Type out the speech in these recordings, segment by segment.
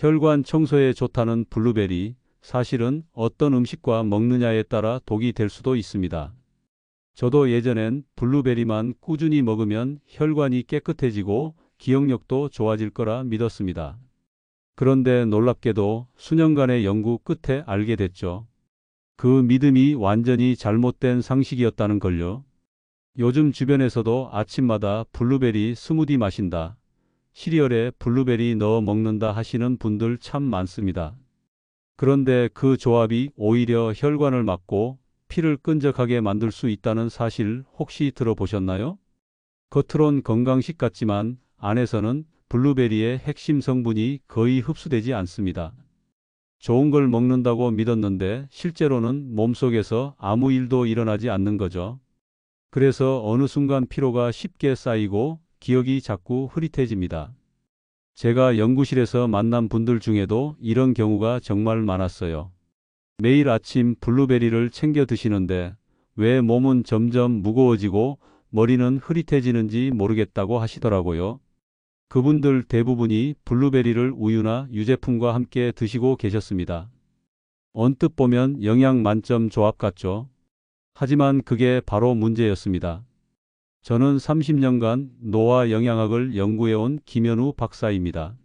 혈관 청소에 좋다는 블루베리, 사실은 어떤 음식과 먹느냐에 따라 독이 될 수도 있습니다. 저도 예전엔 블루베리만 꾸준히 먹으면 혈관이 깨끗해지고 기억력도 좋아질 거라 믿었습니다. 그런데 놀랍게도 수년간의 연구 끝에 알게 됐죠. 그 믿음이 완전히 잘못된 상식이었다는 걸요. 요즘 주변에서도 아침마다 블루베리 스무디 마신다. 시리얼에 블루베리 넣어 먹는다 하시는 분들 참 많습니다. 그런데 그 조합이 오히려 혈관을 막고 피를 끈적하게 만들 수 있다는 사실 혹시 들어보셨나요? 겉으론 건강식 같지만 안에서는 블루베리의 핵심 성분이 거의 흡수되지 않습니다. 좋은 걸 먹는다고 믿었는데 실제로는 몸속에서 아무 일도 일어나지 않는 거죠. 그래서 어느 순간 피로가 쉽게 쌓이고 기억이 자꾸 흐릿해집니다. 제가 연구실에서 만난 분들 중에도 이런 경우가 정말 많았어요. 매일 아침 블루베리를 챙겨 드시는데 왜 몸은 점점 무거워지고 머리는 흐릿해지는지 모르겠다고 하시더라고요. 그분들 대부분이 블루베리를 우유나 유제품과 함께 드시고 계셨습니다. 언뜻 보면 영양 만점 조합 같죠? 하지만 그게 바로 문제였습니다. 저는 30년간 노화 영양학을 연구해온 김현우 박사입니다.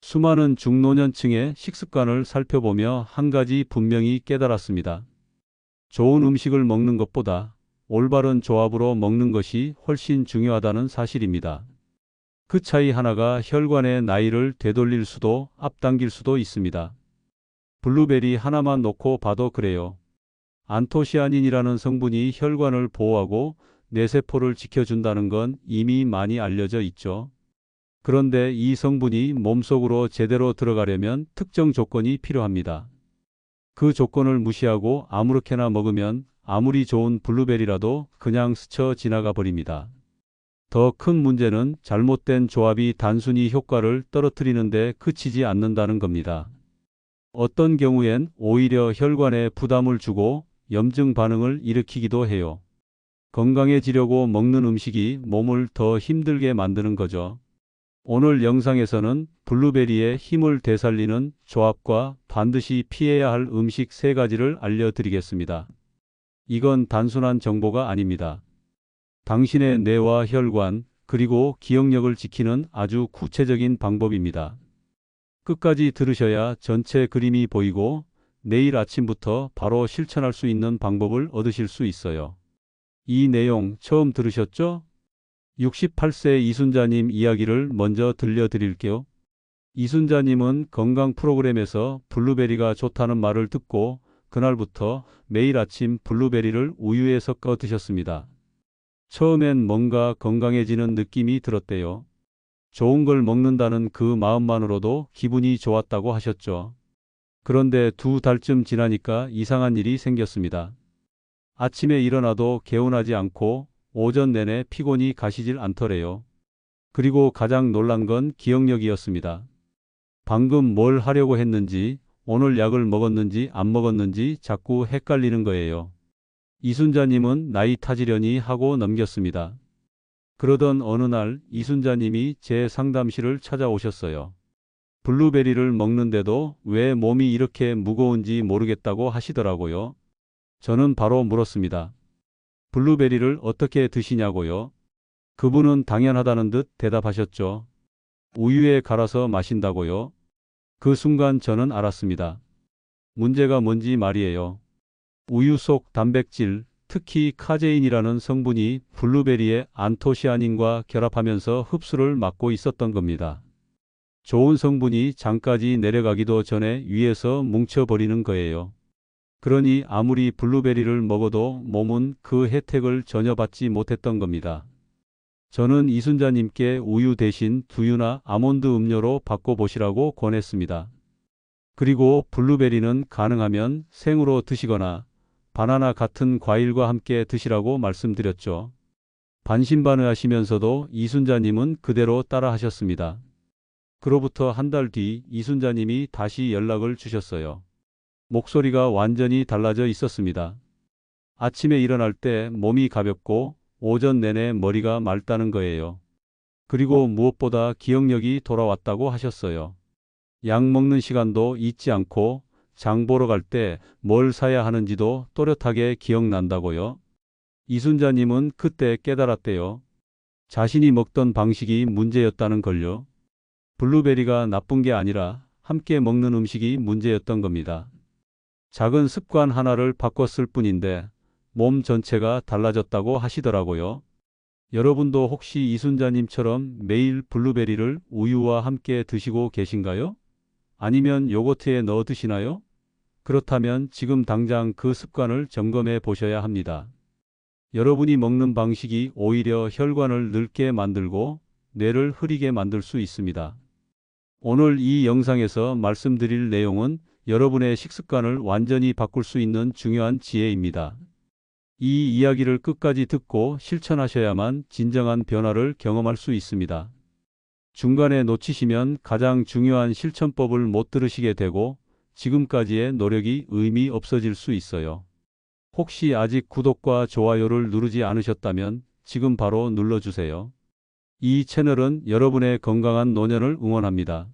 수많은 중노년층의 식습관을 살펴보며 한 가지 분명히 깨달았습니다. 좋은 음식을 먹는 것보다 올바른 조합으로 먹는 것이 훨씬 중요하다는 사실입니다. 그 차이 하나가 혈관의 나이를 되돌릴 수도 앞당길 수도 있습니다. 블루베리 하나만 놓고 봐도 그래요. 안토시아닌이라는 성분이 혈관을 보호하고 뇌세포를 지켜준다는 건 이미 많이 알려져 있죠. 그런데 이 성분이 몸속으로 제대로 들어가려면 특정 조건이 필요합니다. 그 조건을 무시하고 아무렇게나 먹으면 아무리 좋은 블루베리라도 그냥 스쳐 지나가 버립니다. 더 큰 문제는 잘못된 조합이 단순히 효과를 떨어뜨리는데 그치지 않는다는 겁니다. 어떤 경우엔 오히려 혈관에 부담을 주고 염증 반응을 일으키기도 해요. 건강해지려고 먹는 음식이 몸을 더 힘들게 만드는 거죠. 오늘 영상에서는 블루베리의 힘을 되살리는 조합과 반드시 피해야 할 음식 세 가지를 알려드리겠습니다. 이건 단순한 정보가 아닙니다. 당신의 뇌와 혈관, 그리고 기억력을 지키는 아주 구체적인 방법입니다. 끝까지 들으셔야 전체 그림이 보이고 내일 아침부터 바로 실천할 수 있는 방법을 얻으실 수 있어요. 이 내용 처음 들으셨죠? 68세 이순자님 이야기를 먼저 들려드릴게요. 이순자님은 건강 프로그램에서 블루베리가 좋다는 말을 듣고 그날부터 매일 아침 블루베리를 우유에 섞어 드셨습니다. 처음엔 뭔가 건강해지는 느낌이 들었대요. 좋은 걸 먹는다는 그 마음만으로도 기분이 좋았다고 하셨죠. 그런데 두 달쯤 지나니까 이상한 일이 생겼습니다. 아침에 일어나도 개운하지 않고 오전 내내 피곤이 가시질 않더래요. 그리고 가장 놀란 건 기억력이었습니다. 방금 뭘 하려고 했는지, 오늘 약을 먹었는지 안 먹었는지 자꾸 헷갈리는 거예요. 이순자님은 나이 타지려니 하고 넘겼습니다. 그러던 어느 날 이순자님이 제 상담실을 찾아오셨어요. 블루베리를 먹는데도 왜 몸이 이렇게 무거운지 모르겠다고 하시더라고요. 저는 바로 물었습니다. 블루베리를 어떻게 드시냐고요? 그분은 당연하다는 듯 대답하셨죠. 우유에 갈아서 마신다고요? 그 순간 저는 알았습니다. 문제가 뭔지 말이에요. 우유 속 단백질, 특히 카제인이라는 성분이 블루베리의 안토시아닌과 결합하면서 흡수를 막고 있었던 겁니다. 좋은 성분이 장까지 내려가기도 전에 위에서 뭉쳐버리는 거예요. 그러니 아무리 블루베리를 먹어도 몸은 그 혜택을 전혀 받지 못했던 겁니다. 저는 이순자님께 우유 대신 두유나 아몬드 음료로 바꿔보시라고 권했습니다. 그리고 블루베리는 가능하면 생으로 드시거나 바나나 같은 과일과 함께 드시라고 말씀드렸죠. 반신반의하시면서도 이순자님은 그대로 따라 하셨습니다. 그로부터 한 달 뒤 이순자님이 다시 연락을 주셨어요. 목소리가 완전히 달라져 있었습니다. 아침에 일어날 때 몸이 가볍고 오전 내내 머리가 맑다는 거예요. 그리고 무엇보다 기억력이 돌아왔다고 하셨어요. 약 먹는 시간도 잊지 않고 장 보러 갈 때 뭘 사야 하는지도 또렷하게 기억난다고요. 이순자님은 그때 깨달았대요. 자신이 먹던 방식이 문제였다는 걸요. 블루베리가 나쁜 게 아니라 함께 먹는 음식이 문제였던 겁니다. 작은 습관 하나를 바꿨을 뿐인데 몸 전체가 달라졌다고 하시더라고요. 여러분도 혹시 이순자님처럼 매일 블루베리를 우유와 함께 드시고 계신가요? 아니면 요거트에 넣어 드시나요? 그렇다면 지금 당장 그 습관을 점검해 보셔야 합니다. 여러분이 먹는 방식이 오히려 혈관을 늙게 만들고 뇌를 흐리게 만들 수 있습니다. 오늘 이 영상에서 말씀드릴 내용은 여러분의 식습관을 완전히 바꿀 수 있는 중요한 지혜입니다. 이 이야기를 끝까지 듣고 실천하셔야만 진정한 변화를 경험할 수 있습니다. 중간에 놓치시면 가장 중요한 실천법을 못 들으시게 되고 지금까지의 노력이 의미 없어질 수 있어요. 혹시 아직 구독과 좋아요를 누르지 않으셨다면 지금 바로 눌러주세요. 이 채널은 여러분의 건강한 노년을 응원합니다.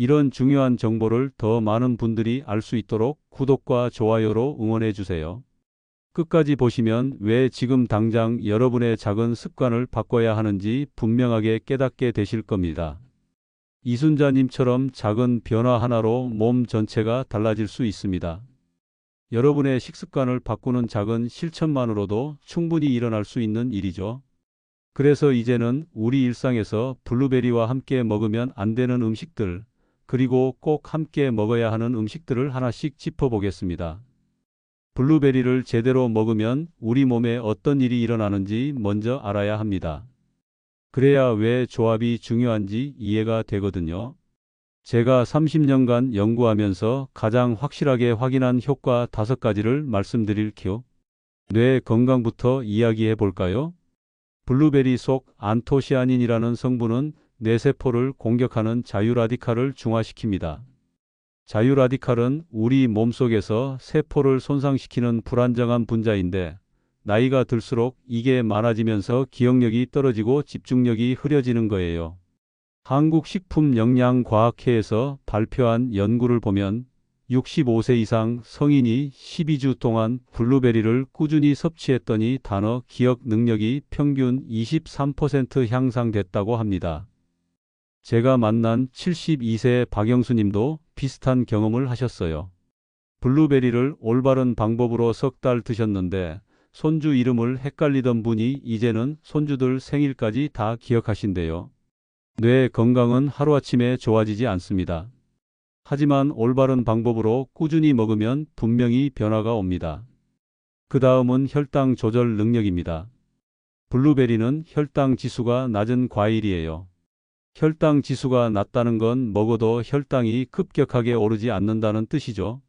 이런 중요한 정보를 더 많은 분들이 알 수 있도록 구독과 좋아요로 응원해 주세요. 끝까지 보시면 왜 지금 당장 여러분의 작은 습관을 바꿔야 하는지 분명하게 깨닫게 되실 겁니다. 이순자님처럼 작은 변화 하나로 몸 전체가 달라질 수 있습니다. 여러분의 식습관을 바꾸는 작은 실천만으로도 충분히 일어날 수 있는 일이죠. 그래서 이제는 우리 일상에서 블루베리와 함께 먹으면 안 되는 음식들, 그리고 꼭 함께 먹어야 하는 음식들을 하나씩 짚어보겠습니다. 블루베리를 제대로 먹으면 우리 몸에 어떤 일이 일어나는지 먼저 알아야 합니다. 그래야 왜 조합이 중요한지 이해가 되거든요. 제가 30년간 연구하면서 가장 확실하게 확인한 효과 5가지를 말씀드릴게요. 뇌 건강부터 이야기해 볼까요? 블루베리 속 안토시아닌이라는 성분은 뇌세포를 공격하는 자유라디칼을 중화시킵니다. 자유라디칼은 우리 몸속에서 세포를 손상시키는 불안정한 분자인데 나이가 들수록 이게 많아지면서 기억력이 떨어지고 집중력이 흐려지는 거예요. 한국식품영양과학회에서 발표한 연구를 보면 65세 이상 성인이 12주 동안 블루베리를 꾸준히 섭취했더니 단어 기억 능력이 평균 23% 향상됐다고 합니다. 제가 만난 72세 박영수 님도 비슷한 경험을 하셨어요. 블루베리를 올바른 방법으로 석 달 드셨는데 손주 이름을 헷갈리던 분이 이제는 손주들 생일까지 다 기억하신대요. 뇌 건강은 하루아침에 좋아지지 않습니다. 하지만 올바른 방법으로 꾸준히 먹으면 분명히 변화가 옵니다. 그 다음은 혈당 조절 능력입니다. 블루베리는 혈당 지수가 낮은 과일이에요. 혈당 지수가 낮다는 건 먹어도 혈당이 급격하게 오르지 않는다는 뜻이죠.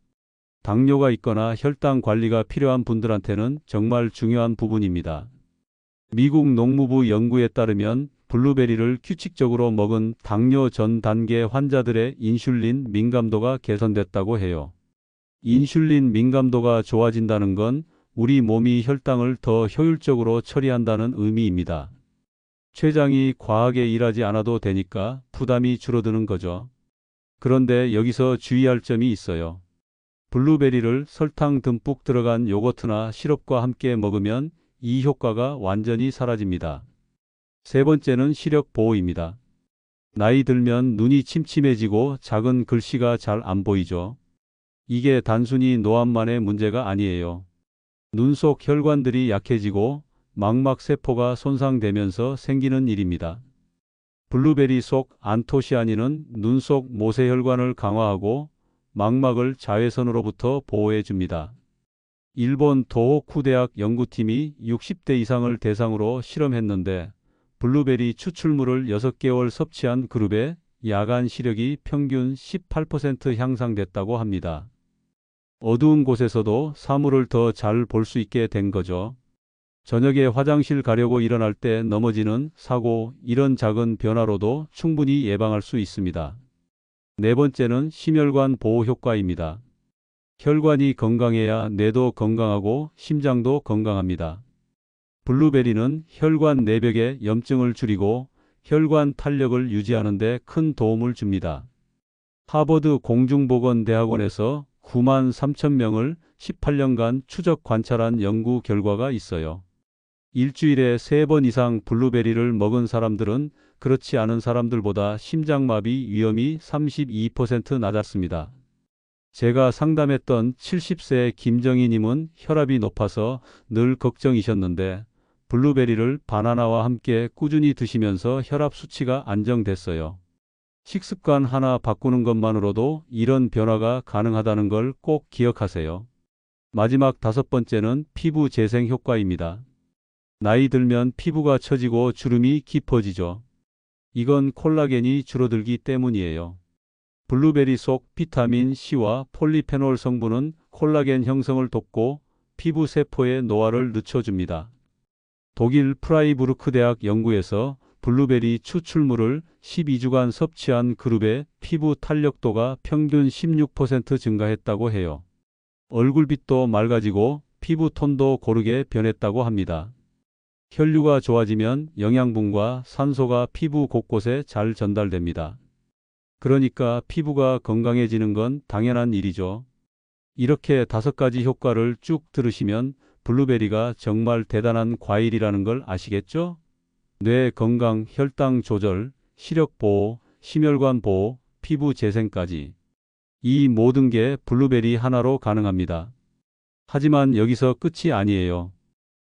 당뇨가 있거나 혈당 관리가 필요한 분들한테는 정말 중요한 부분입니다. 미국 농무부 연구에 따르면 블루베리를 규칙적으로 먹은 당뇨 전 단계 환자들의 인슐린 민감도가 개선됐다고 해요. 인슐린 민감도가 좋아진다는 건 우리 몸이 혈당을 더 효율적으로 처리한다는 의미입니다. 췌장이 과하게 일하지 않아도 되니까 부담이 줄어드는 거죠. 그런데 여기서 주의할 점이 있어요. 블루베리를 설탕 듬뿍 들어간 요거트나 시럽과 함께 먹으면 이 효과가 완전히 사라집니다. 세 번째는 시력 보호입니다. 나이 들면 눈이 침침해지고 작은 글씨가 잘 안 보이죠. 이게 단순히 노안만의 문제가 아니에요. 눈 속 혈관들이 약해지고 망막 세포가 손상되면서 생기는 일입니다. 블루베리 속 안토시아닌은 눈 속 모세혈관을 강화하고 망막을 자외선으로부터 보호해 줍니다. 일본 도호쿠 대학 연구팀이 60대 이상을 대상으로 실험했는데 블루베리 추출물을 6개월 섭취한 그룹의 야간 시력이 평균 18% 향상됐다고 합니다. 어두운 곳에서도 사물을 더 잘 볼 수 있게 된 거죠. 저녁에 화장실 가려고 일어날 때 넘어지는 사고, 이런 작은 변화로도 충분히 예방할 수 있습니다. 네 번째는 심혈관 보호 효과입니다. 혈관이 건강해야 뇌도 건강하고 심장도 건강합니다. 블루베리는 혈관 내벽의 염증을 줄이고 혈관 탄력을 유지하는 데 큰 도움을 줍니다. 하버드 공중보건대학원에서 9만 3천 명을 18년간 추적 관찰한 연구 결과가 있어요. 일주일에 3번 이상 블루베리를 먹은 사람들은 그렇지 않은 사람들보다 심장마비 위험이 32% 낮았습니다. 제가 상담했던 70세 김정희님은 혈압이 높아서 늘 걱정이셨는데 블루베리를 바나나와 함께 꾸준히 드시면서 혈압 수치가 안정됐어요. 식습관 하나 바꾸는 것만으로도 이런 변화가 가능하다는 걸 꼭 기억하세요. 마지막 다섯 번째는 피부 재생 효과입니다. 나이 들면 피부가 처지고 주름이 깊어지죠. 이건 콜라겐이 줄어들기 때문이에요. 블루베리 속 비타민 C와 폴리페놀 성분은 콜라겐 형성을 돕고 피부 세포의 노화를 늦춰줍니다. 독일 프라이부르크 대학 연구에서 블루베리 추출물을 12주간 섭취한 그룹의 피부 탄력도가 평균 16% 증가했다고 해요. 얼굴빛도 맑아지고 피부 톤도 고르게 변했다고 합니다. 혈류가 좋아지면 영양분과 산소가 피부 곳곳에 잘 전달됩니다. 그러니까 피부가 건강해지는 건 당연한 일이죠. 이렇게 다섯 가지 효과를 쭉 들으시면 블루베리가 정말 대단한 과일이라는 걸 아시겠죠? 뇌 건강, 혈당 조절, 시력 보호, 심혈관 보호, 피부 재생까지. 이 모든 게 블루베리 하나로 가능합니다. 하지만 여기서 끝이 아니에요.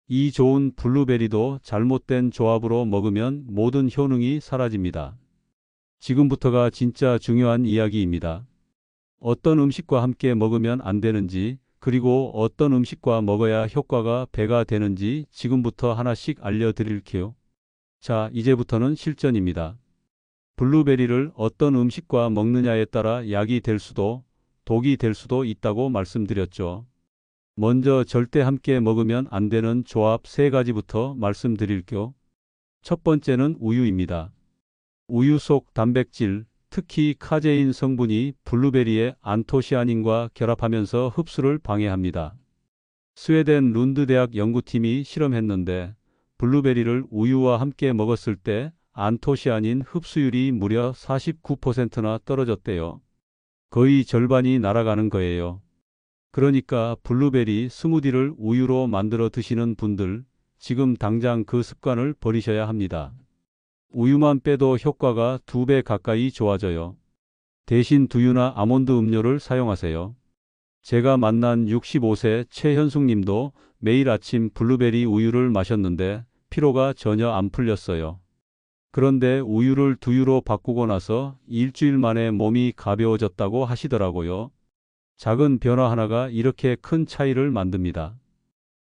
이 좋은 블루베리도 잘못된 조합으로 먹으면 모든 효능이 사라집니다. 지금부터가 진짜 중요한 이야기입니다. 어떤 음식과 함께 먹으면 안 되는지, 그리고 어떤 음식과 먹어야 효과가 배가 되는지 지금부터 하나씩 알려드릴게요. 자, 이제부터는 실전입니다. 블루베리를 어떤 음식과 먹느냐에 따라 약이 될 수도 독이 될 수도 있다고 말씀드렸죠. 먼저 절대 함께 먹으면 안 되는 조합 세 가지부터 말씀드릴게요. 첫 번째는 우유입니다. 우유 속 단백질, 특히 카제인 성분이 블루베리의 안토시아닌과 결합하면서 흡수를 방해합니다. 스웨덴 룬드 대학 연구팀이 실험했는데 블루베리를 우유와 함께 먹었을 때 안토시아닌 흡수율이 무려 49%나 떨어졌대요. 거의 절반이 날아가는 거예요. 그러니까 블루베리 스무디를 우유로 만들어 드시는 분들 지금 당장 그 습관을 버리셔야 합니다. 우유만 빼도 효과가 두 배 가까이 좋아져요. 대신 두유나 아몬드 음료를 사용하세요. 제가 만난 65세 최현숙 님도 매일 아침 블루베리 우유를 마셨는데 피로가 전혀 안 풀렸어요. 그런데 우유를 두유로 바꾸고 나서 일주일 만에 몸이 가벼워졌다고 하시더라고요. 작은 변화 하나가 이렇게 큰 차이를 만듭니다.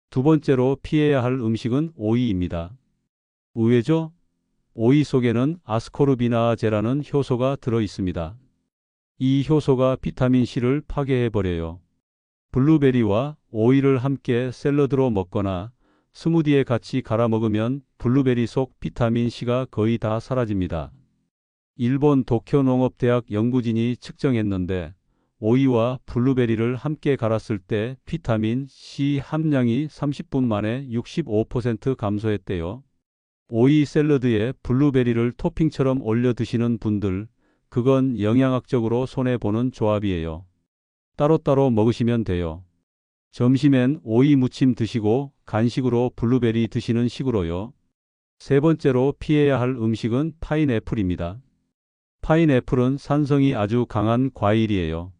두 번째로 피해야 할 음식은 오이입니다. 의외죠? 오이 속에는 아스코르비나제라는 효소가 들어 있습니다. 이 효소가 비타민C를 파괴해버려요. 블루베리와 오이를 함께 샐러드로 먹거나 스무디에 같이 갈아 먹으면 블루베리 속 비타민C가 거의 다 사라집니다. 일본 도쿄농업대학 연구진이 측정했는데 오이와 블루베리를 함께 갈았을 때 비타민 C 함량이 30분 만에 65% 감소했대요. 오이 샐러드에 블루베리를 토핑처럼 올려 드시는 분들, 그건 영양학적으로 손해보는 조합이에요. 따로따로 먹으시면 돼요. 점심엔 오이 무침 드시고 간식으로 블루베리 드시는 식으로요. 세 번째로 피해야 할 음식은 파인애플입니다. 파인애플은 산성이 아주 강한 과일이에요.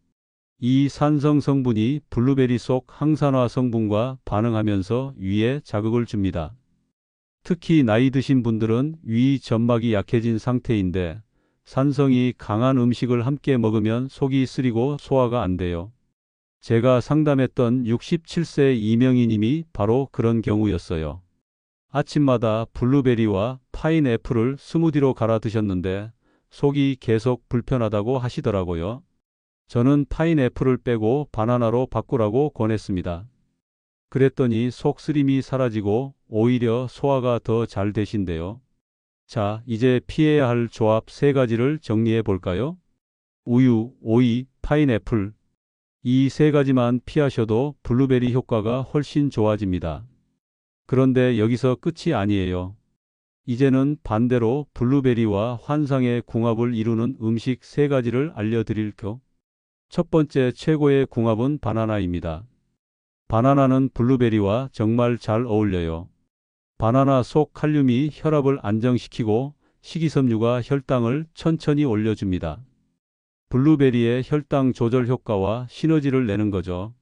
이 산성 성분이 블루베리 속 항산화 성분과 반응하면서 위에 자극을 줍니다. 특히 나이 드신 분들은 위 점막이 약해진 상태인데 산성이 강한 음식을 함께 먹으면 속이 쓰리고 소화가 안 돼요. 제가 상담했던 67세 이명희님이 바로 그런 경우였어요. 아침마다 블루베리와 파인애플을 스무디로 갈아 드셨는데 속이 계속 불편하다고 하시더라고요. 저는 파인애플을 빼고 바나나로 바꾸라고 권했습니다. 그랬더니 속 쓰림이 사라지고 오히려 소화가 더 잘 되신대요. 자, 이제 피해야 할 조합 세 가지를 정리해 볼까요? 우유, 오이, 파인애플. 이 세 가지만 피하셔도 블루베리 효과가 훨씬 좋아집니다. 그런데 여기서 끝이 아니에요. 이제는 반대로 블루베리와 환상의 궁합을 이루는 음식 세 가지를 알려드릴게요. 첫 번째 최고의 궁합은 바나나입니다. 바나나는 블루베리와 정말 잘 어울려요. 바나나 속 칼륨이 혈압을 안정시키고 식이섬유가 혈당을 천천히 올려줍니다. 블루베리의 혈당 조절 효과와 시너지를 내는 거죠.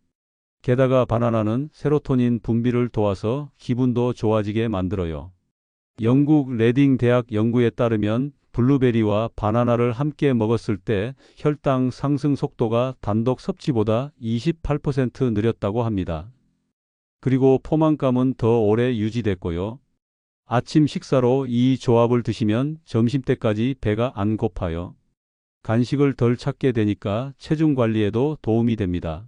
게다가 바나나는 세로토닌 분비를 도와서 기분도 좋아지게 만들어요. 영국 레딩 대학 연구에 따르면 블루베리와 바나나를 함께 먹었을 때 혈당 상승 속도가 단독 섭취보다 28% 느렸다고 합니다. 그리고 포만감은 더 오래 유지됐고요. 아침 식사로 이 조합을 드시면 점심때까지 배가 안 고파요. 간식을 덜 찾게 되니까 체중 관리에도 도움이 됩니다.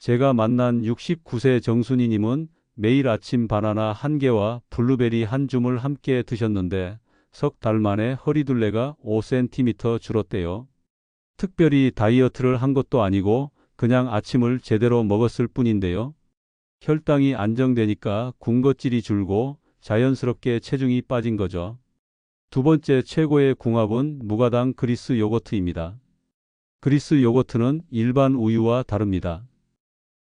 제가 만난 69세 정순이님은 매일 아침 바나나 한 개와 블루베리 한 줌을 함께 드셨는데 석 달 만에 허리둘레가 5cm 줄었대요. 특별히 다이어트를 한 것도 아니고 그냥 아침을 제대로 먹었을 뿐인데요. 혈당이 안정되니까 군것질이 줄고 자연스럽게 체중이 빠진 거죠. 두 번째 최고의 궁합은 무가당 그리스 요거트입니다. 그리스 요거트는 일반 우유와 다릅니다.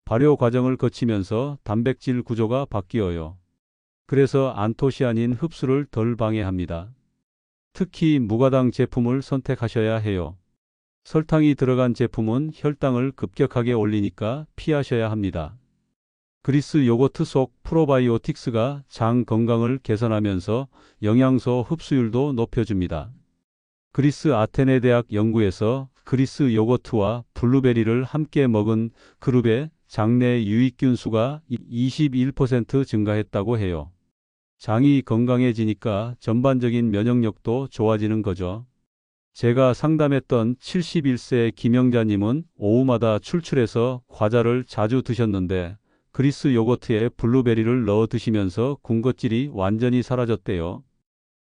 발효 과정을 거치면서 단백질 구조가 바뀌어요. 그래서 안토시아닌 흡수를 덜 방해합니다. 특히 무가당 제품을 선택하셔야 해요. 설탕이 들어간 제품은 혈당을 급격하게 올리니까 피하셔야 합니다. 그리스 요거트 속 프로바이오틱스가 장 건강을 개선하면서 영양소 흡수율도 높여줍니다. 그리스 아테네 대학 연구에서 그리스 요거트와 블루베리를 함께 먹은 그룹의 장내 유익균 수가 21% 증가했다고 해요. 장이 건강해지니까 전반적인 면역력도 좋아지는 거죠. 제가 상담했던 71세 김영자님은 오후마다 출출해서 과자를 자주 드셨는데 그리스 요거트에 블루베리를 넣어 드시면서 군것질이 완전히 사라졌대요.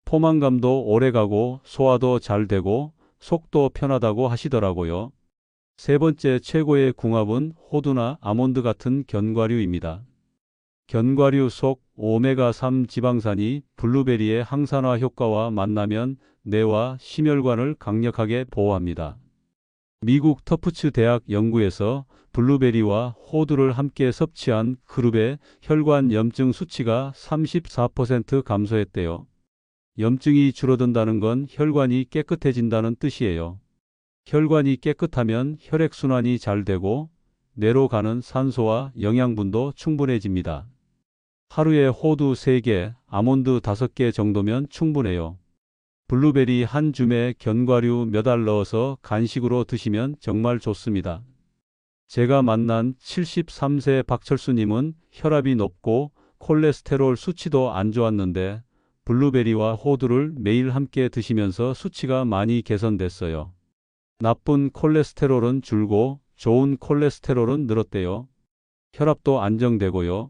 포만감도 오래가고 소화도 잘 되고 속도 편하다고 하시더라고요. 세 번째 최고의 궁합은 호두나 아몬드 같은 견과류입니다. 견과류 속 오메가3 지방산이 블루베리의 항산화 효과와 만나면 뇌와 심혈관을 강력하게 보호합니다. 미국 터프츠 대학 연구에서 블루베리와 호두를 함께 섭취한 그룹의 혈관 염증 수치가 34% 감소했대요. 염증이 줄어든다는 건 혈관이 깨끗해진다는 뜻이에요. 혈관이 깨끗하면 혈액순환이 잘 되고 뇌로 가는 산소와 영양분도 충분해집니다. 하루에 호두 3개, 아몬드 5개 정도면 충분해요. 블루베리 한 줌에 견과류 몇 알 넣어서 간식으로 드시면 정말 좋습니다. 제가 만난 73세 박철수님은 혈압이 높고 콜레스테롤 수치도 안 좋았는데 블루베리와 호두를 매일 함께 드시면서 수치가 많이 개선됐어요. 나쁜 콜레스테롤은 줄고 좋은 콜레스테롤은 늘었대요. 혈압도 안정되고요.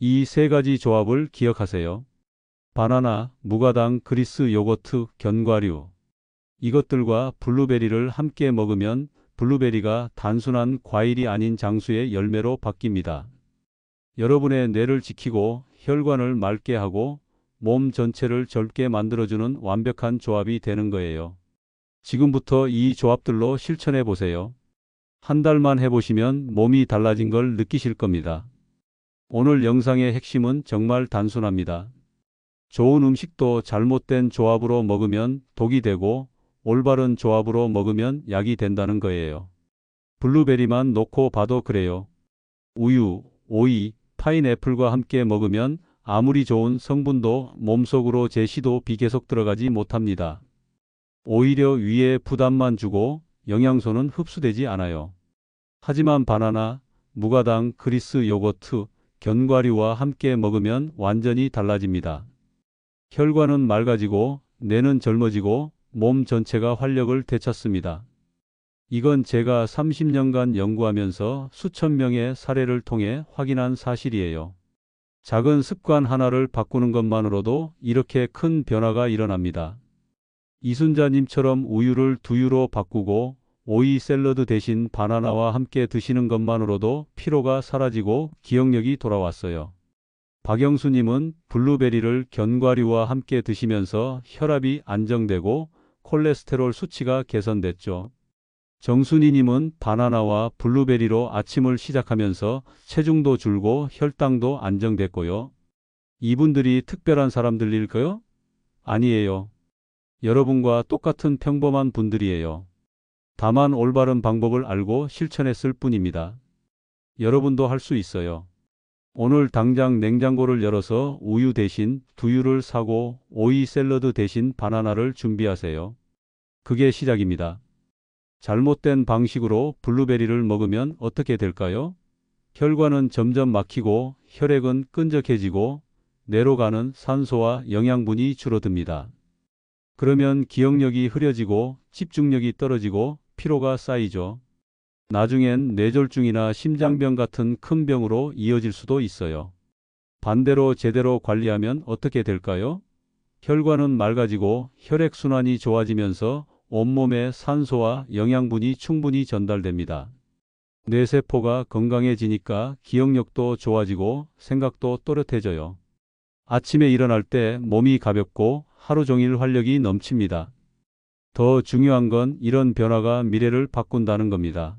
이 세 가지 조합을 기억하세요. 바나나, 무가당, 그리스 요거트, 견과류. 이것들과 블루베리를 함께 먹으면 블루베리가 단순한 과일이 아닌 장수의 열매로 바뀝니다. 여러분의 뇌를 지키고 혈관을 맑게 하고 몸 전체를 젊게 만들어주는 완벽한 조합이 되는 거예요. 지금부터 이 조합들로 실천해 보세요. 한 달만 해보시면 몸이 달라진 걸 느끼실 겁니다. 오늘 영상의 핵심은 정말 단순합니다. 좋은 음식도 잘못된 조합으로 먹으면 독이 되고 올바른 조합으로 먹으면 약이 된다는 거예요. 블루베리만 놓고 봐도 그래요. 우유, 오이, 파인애플과 함께 먹으면 아무리 좋은 성분도 몸속으로 제시도 비계속 들어가지 못합니다. 오히려 위에 부담만 주고 영양소는 흡수되지 않아요. 하지만 바나나, 무가당, 그리스 요거트, 견과류와 함께 먹으면 완전히 달라집니다. 혈관은 맑아지고 뇌는 젊어지고 몸 전체가 활력을 되찾습니다. 이건 제가 30년간 연구하면서 수천 명의 사례를 통해 확인한 사실이에요. 작은 습관 하나를 바꾸는 것만으로도 이렇게 큰 변화가 일어납니다. 이순자님처럼 우유를 두유로 바꾸고 오이 샐러드 대신 바나나와 함께 드시는 것만으로도 피로가 사라지고 기억력이 돌아왔어요. 박영수님은 블루베리를 견과류와 함께 드시면서 혈압이 안정되고 콜레스테롤 수치가 개선됐죠. 정순이님은 바나나와 블루베리로 아침을 시작하면서 체중도 줄고 혈당도 안정됐고요. 이분들이 특별한 사람들일까요? 아니에요. 여러분과 똑같은 평범한 분들이에요. 다만 올바른 방법을 알고 실천했을 뿐입니다. 여러분도 할 수 있어요. 오늘 당장 냉장고를 열어서 우유 대신 두유를 사고 오이 샐러드 대신 바나나를 준비하세요. 그게 시작입니다. 잘못된 방식으로 블루베리를 먹으면 어떻게 될까요? 혈관은 점점 막히고 혈액은 끈적해지고 뇌로 가는 산소와 영양분이 줄어듭니다. 그러면 기억력이 흐려지고 집중력이 떨어지고 피로가 쌓이죠. 나중엔 뇌졸중이나 심장병 같은 큰 병으로 이어질 수도 있어요. 반대로 제대로 관리하면 어떻게 될까요? 혈관은 맑아지고 혈액순환이 좋아지면서 온몸에 산소와 영양분이 충분히 전달됩니다. 뇌세포가 건강해지니까 기억력도 좋아지고 생각도 또렷해져요. 아침에 일어날 때 몸이 가볍고 하루 종일 활력이 넘칩니다. 더 중요한 건 이런 변화가 미래를 바꾼다는 겁니다.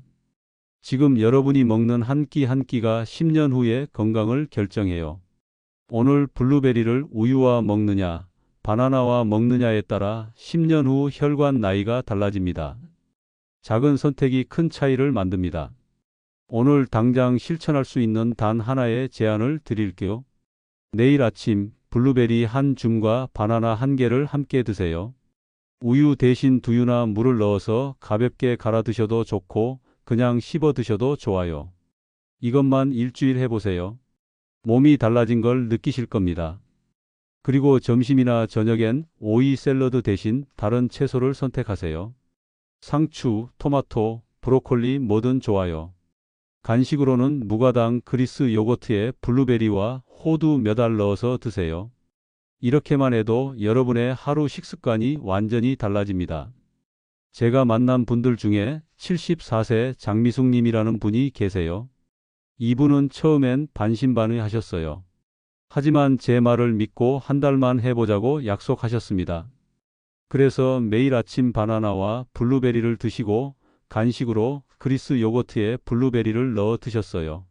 지금 여러분이 먹는 한 끼 한 끼가 10년 후의 건강을 결정해요. 오늘 블루베리를 우유와 먹느냐, 바나나와 먹느냐에 따라 10년 후 혈관 나이가 달라집니다. 작은 선택이 큰 차이를 만듭니다. 오늘 당장 실천할 수 있는 단 하나의 제안을 드릴게요. 내일 아침 블루베리 한 줌과 바나나 한 개를 함께 드세요. 우유 대신 두유나 물을 넣어서 가볍게 갈아 드셔도 좋고 그냥 씹어 드셔도 좋아요. 이것만 일주일 해보세요. 몸이 달라진 걸 느끼실 겁니다. 그리고 점심이나 저녁엔 오이 샐러드 대신 다른 채소를 선택하세요. 상추, 토마토, 브로콜리 뭐든 좋아요. 간식으로는 무가당 그리스 요거트에 블루베리와 호두 몇 알 넣어서 드세요. 이렇게만 해도 여러분의 하루 식습관이 완전히 달라집니다. 제가 만난 분들 중에 74세 장미숙님이라는 분이 계세요. 이분은 처음엔 반신반의 하셨어요. 하지만 제 말을 믿고 한 달만 해보자고 약속하셨습니다. 그래서 매일 아침 바나나와 블루베리를 드시고 간식으로 그리스 요거트에 블루베리를 넣어 드셨어요.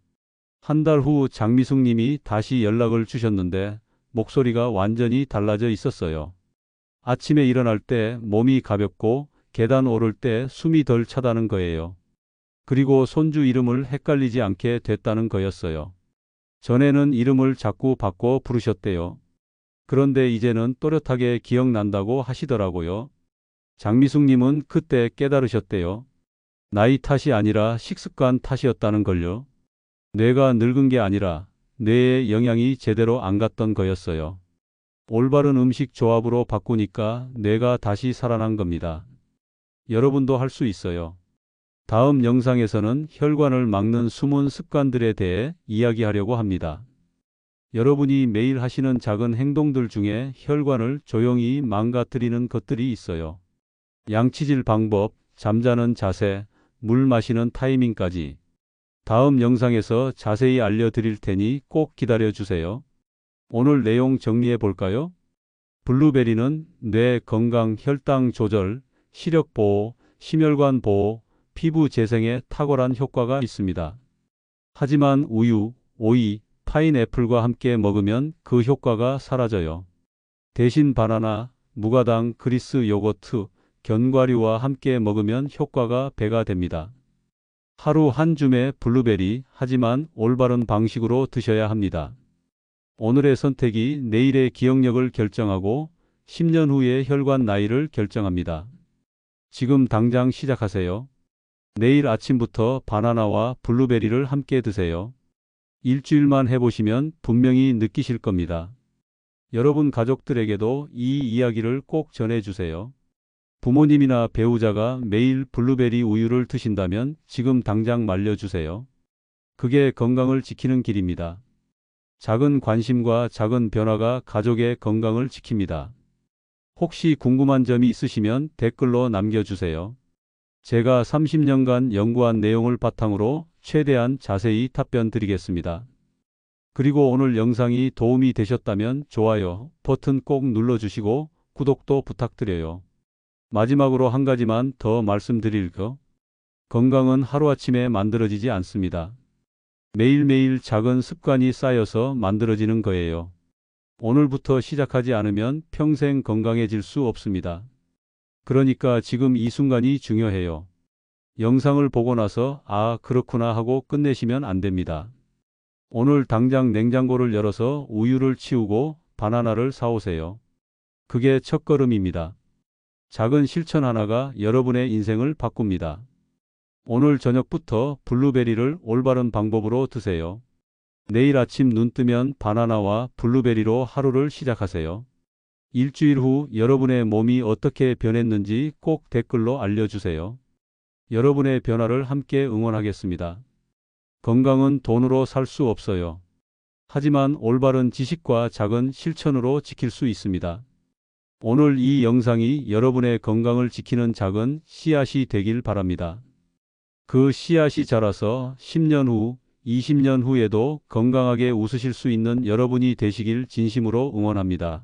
한 달 후 장미숙 님이 다시 연락을 주셨는데 목소리가 완전히 달라져 있었어요. 아침에 일어날 때 몸이 가볍고 계단 오를 때 숨이 덜 차다는 거예요. 그리고 손주 이름을 헷갈리지 않게 됐다는 거였어요. 전에는 이름을 자꾸 바꿔 부르셨대요. 그런데 이제는 또렷하게 기억난다고 하시더라고요. 장미숙님은 그때 깨달으셨대요. 나이 탓이 아니라 식습관 탓이었다는 걸요. 뇌가 늙은 게 아니라 뇌에 영양이 제대로 안 갔던 거였어요. 올바른 음식 조합으로 바꾸니까 뇌가 다시 살아난 겁니다. 여러분도 할 수 있어요. 다음 영상에서는 혈관을 막는 숨은 습관들에 대해 이야기하려고 합니다. 여러분이 매일 하시는 작은 행동들 중에 혈관을 조용히 망가뜨리는 것들이 있어요. 양치질 방법, 잠자는 자세, 물 마시는 타이밍까지. 다음 영상에서 자세히 알려드릴 테니 꼭 기다려 주세요. 오늘 내용 정리해 볼까요? 블루베리는 뇌 건강 혈당 조절, 시력 보호, 심혈관 보호, 피부 재생에 탁월한 효과가 있습니다. 하지만 우유, 오이, 파인애플과 함께 먹으면 그 효과가 사라져요. 대신 바나나, 무가당 그리스 요거트, 견과류와 함께 먹으면 효과가 배가 됩니다. 하루 한 줌의 블루베리, 하지만 올바른 방식으로 드셔야 합니다. 오늘의 선택이 내일의 기억력을 결정하고 10년 후의 혈관 나이를 결정합니다. 지금 당장 시작하세요. 내일 아침부터 바나나와 블루베리를 함께 드세요. 일주일만 해보시면 분명히 느끼실 겁니다. 여러분 가족들에게도 이 이야기를 꼭 전해주세요. 부모님이나 배우자가 매일 블루베리 우유를 드신다면 지금 당장 말려주세요. 그게 건강을 지키는 길입니다. 작은 관심과 작은 변화가 가족의 건강을 지킵니다. 혹시 궁금한 점이 있으시면 댓글로 남겨주세요. 제가 30년간 연구한 내용을 바탕으로 최대한 자세히 답변 드리겠습니다. 그리고 오늘 영상이 도움이 되셨다면 좋아요 버튼 꼭 눌러주시고 구독도 부탁드려요. 마지막으로 한 가지만 더 말씀드릴 거. 건강은 하루아침에 만들어지지 않습니다. 매일매일 작은 습관이 쌓여서 만들어지는 거예요. 오늘부터 시작하지 않으면 평생 건강해질 수 없습니다. 그러니까 지금 이 순간이 중요해요. 영상을 보고 나서 아, 그렇구나 하고 끝내시면 안 됩니다. 오늘 당장 냉장고를 열어서 우유를 치우고 바나나를 사오세요. 그게 첫걸음입니다. 작은 실천 하나가 여러분의 인생을 바꿉니다. 오늘 저녁부터 블루베리를 올바른 방법으로 드세요. 내일 아침 눈 뜨면 바나나와 블루베리로 하루를 시작하세요. 일주일 후 여러분의 몸이 어떻게 변했는지 꼭 댓글로 알려주세요. 여러분의 변화를 함께 응원하겠습니다. 건강은 돈으로 살 수 없어요. 하지만 올바른 지식과 작은 실천으로 지킬 수 있습니다. 오늘 이 영상이 여러분의 건강을 지키는 작은 씨앗이 되길 바랍니다. 그 씨앗이 자라서 10년 후, 20년 후에도 건강하게 웃으실 수 있는 여러분이 되시길 진심으로 응원합니다.